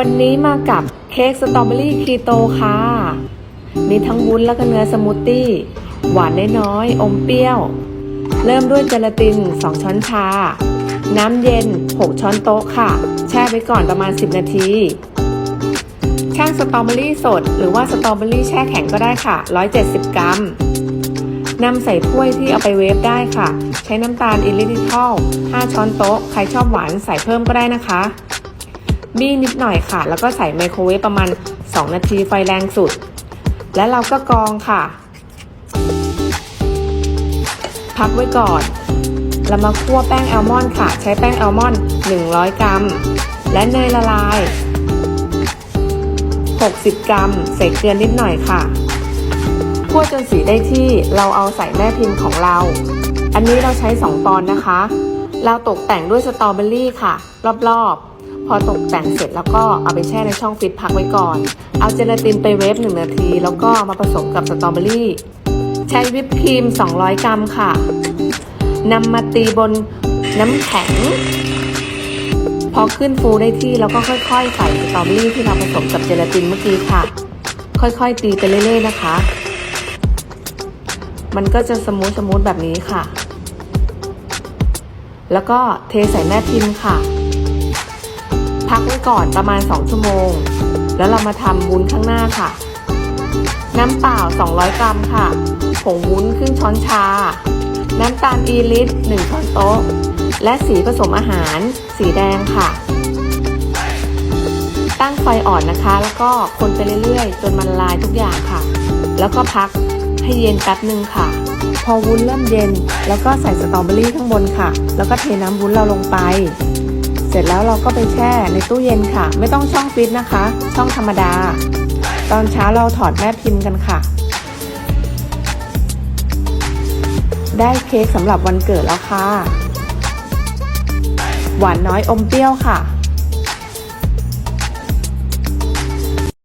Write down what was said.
วันนี้มากับเค้กสตรอเบอรี่คีโตค่ะ มีทั้งวุ้นแล้วก็เนื้อสมูทตี้ หวานน้อยๆอมเปรี้ยว เริ่มด้วยเจลาติน 2 ช้อนชา น้ำเย็น 6 ช้อนโต๊ะค่ะ แช่ไว้ก่อนประมาณ 10 นาทีช่างสตรอเบอรี่สด หรือว่าสตรอเบอรี่แช่แข็งก็ได้ค่ะ 170 กรัมนำใส่ถ้วยที่เอาไปเวฟได้ค่ะ ใช้น้ำตาลอิลิทิทอล5 ช้อนโต๊ะ ใครชอบหวานใส่เพิ่มก็ได้นะคะ บี้นิดหน่อยค่ะ แล้วก็ใส่ไมโครเวฟประมาณ 2 นาทีไฟแรงสุด แล้วเราก็กรองค่ะ พักไว้ก่อน เรามาคั่วแป้งแอลมอนด์ค่ะ ใช้แป้งแอลมอนด์ 100 กรัม และเนยละลาย 60 กรัม ใส่เกลือนิดหน่อยค่ะคั่วจนสีได้ที่เราเอาใส่แม่พิมพ์ของเรา อันนี้เราใช้ 2 ปอนด์นะคะ เราตกแต่งด้วยสตรอเบอรี่ค่ะ รอบๆ พอตกแต่งเสร็จแล้วก็เอาไปแช่ในช่องฟิตพักไว้ก่อน เอาเจลาตินไปเวฟ1นาที แล้วก็มาผสมกับสตรอเบอรี่ ใช้วิปครีม 200 กรัมค่ะนำมาตีบนน้ำแข็ง พอขึ้นฟูได้ที่เราก็ค่อยๆ ใส่สตรอเบอรี่ที่เราผสมกับเจลาตินเมื่อกี้ค่ะ ค่อยๆ ตีไปเรื่อยๆนะคะ มันก็จะสมูทสมูทแบบนี้ค่ะ แล้วก็เทใส่แม่พิมพ์ค่ะ พักไว้ก่อนประมาณ 2 ชั่วโมง แล้วเรามาทำวุ้นข้างหน้าค่ะ น้ำเปล่า 200 กรัมค่ะผงวุ้นครึ่งช้อนชา น้ำตาลอีลิต1ช้อนโต๊ะ และสีผสมอาหาร สีแดงค่ะ ตั้งไฟอ่อนนะคะ แล้วก็คนไปเรื่อยๆ จนมันละลายทุกอย่างค่ะ แล้วก็พักให้เย็นแป๊บหนึ่งค่ะ พอวุ้นเริ่มเย็น แล้วก็ใส่สตรอเบอรี่ข้างบนค่ะ แล้วก็เทน้ำวุ้นเราลงไป เสร็จแล้วเราก็ไปแช่ในตู้เย็นค่ะ ไม่ต้องช่องฟิตนะคะ ช่องธรรมดา ตอนเช้าเราถอดแม่พิมพ์กันค่ะ ได้เค้กสำหรับวันเกิดแล้วค่ะ หวานน้อยอมเปรี้ยวค่ะ